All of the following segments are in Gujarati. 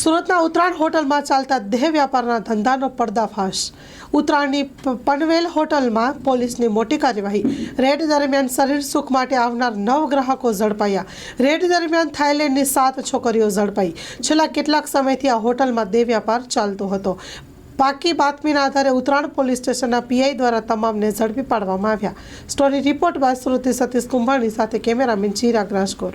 સુરતના ઉત્તરાયણ હોટલમાં ચાલતા દેહ વ્યાપારના ધંધાનો પર્દાફાશ. ઉત્તરાયણની પનવેલ હોટલમાં પોલીસની મોટી કાર્યવાહી. રેડ દરમિયાન શરીર સુખ માટે આવનાર નવ ગ્રાહકો ઝડપાયા. રેડ દરમિયાન થાઇલેન્ડની સાત છોકરીઓ ઝડપાઈ. છેલ્લા કેટલાક સમયથી આ હોટલમાં દેહ વ્યાપાર ચાલતો હતો. બાકી બાતમીના આધારે ઉત્તરાયણ પોલીસ સ્ટેશનના પીઆઈ દ્વારા તમામને ઝડપી પાડવામાં આવ્યા. સ્ટોરી રિપોર્ટ બાદ સુરતથી સતીશ કુંભાણી સાથે cameraman Chirag Rajkor.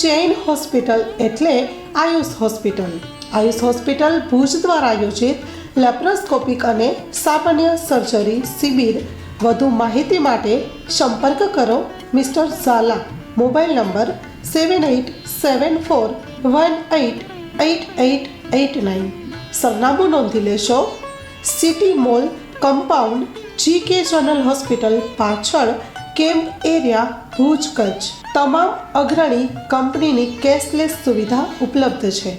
Chain hospital એટલે આયુષ હોસ્પિટલ. આયુષ હોસ્પિટલ ભુજ દ્વારા આયોજિત લેપ્રોસ્કોપિક અને સામાન્ય સર્જરી શિબિર. વધુ માહિતી માટે સંપર્ક કરો mister Zala. Mobile number seven eight seven four one eight eight eight eight nine. સરનામું નોંધી લેશો. City mall compound G K general hospital પાછળ કેમ્પ એરિયા ભુજ કચ્છ? તમામ અગ્રણી કંપનીની કેશલેસ સુવિધા ઉપલબ્ધ છે.